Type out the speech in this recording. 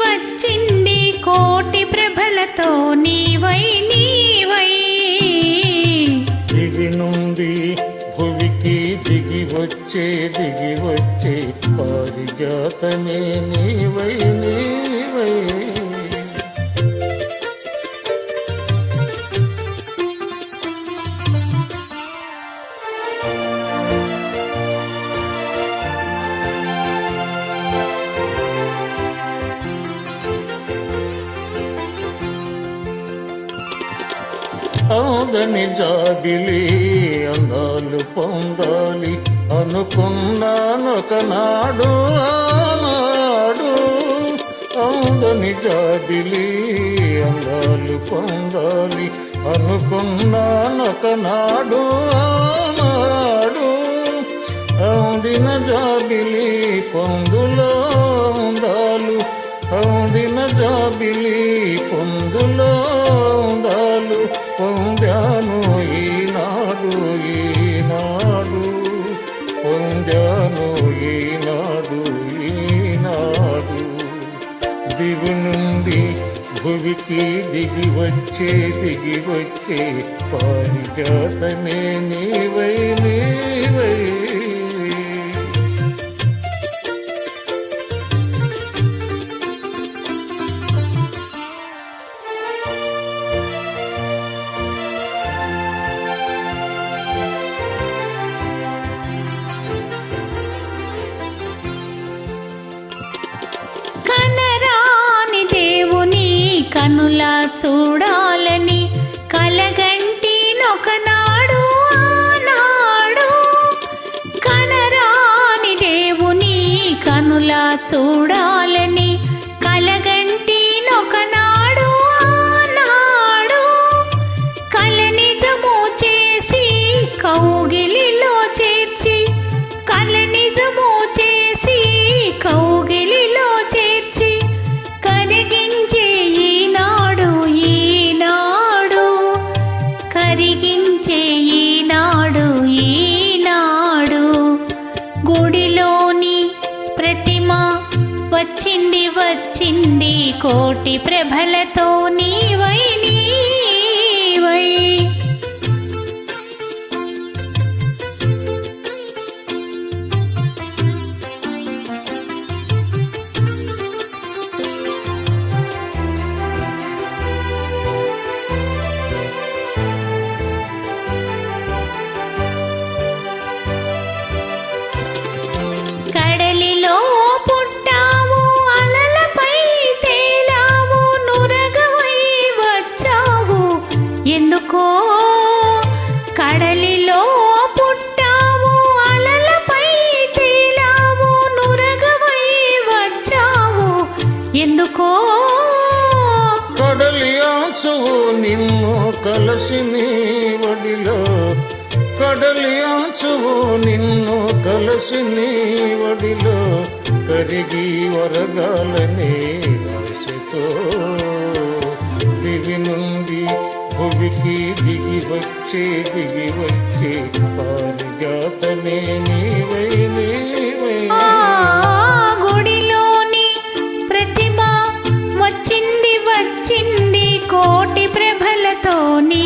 వచ్చింది కోటి ప్రభలతో నీవై నీవై. దిగి నుండి భువికి దిగి వచ్చే దిగి వచ్చే పారిజాతమే నీవై నీవై. అవుదని జాబిలి అందాలు పొందాలి. అనుకున్నానొకనాడు ఆనాడు. అవుదని జాబిలి అందాలు పొందాలి. అనుకున్నానొకనాడు ఆనాడు. అందిన జాబిలి పొందులో అందాలు అందిన జాబిలి పొందులో పొందాను ఈనాడు ఈనాడు. పొందాను ఈనాడు ఈనాడు. దిగు నుండి భువికి దిగి వచ్చే దిగి వచ్చే పారిజాతమే నీవై నీవై. కనులా చూడాలని కలగంటి నొకనాడు ఆనాడు. కనరాని దేవుని కనులా చూడాలని గుడిలోని ప్రతిమ వచ్చింది వచ్చింది కోటి ప్రభలతో నీవై నీవై ఎందుకో కడలిలో పుట్టావు అలలపై తేలావు నురగవై వచ్చావు. ఎందుకో కడలి ఆచువు నిన్ను కలసి నీ వడిలో కడలి ఆచువు నిన్ను కలసి నీ వడిలో కరిగి వరగాలనే ఆశతో దివి నుండి భువికి దిగి వచ్చే దిగి వచ్చే పారిజాతనే నీవై నీవై. గుడిలోని ప్రతిమ వచ్చింది వచ్చింది కోటి ప్రభలతోని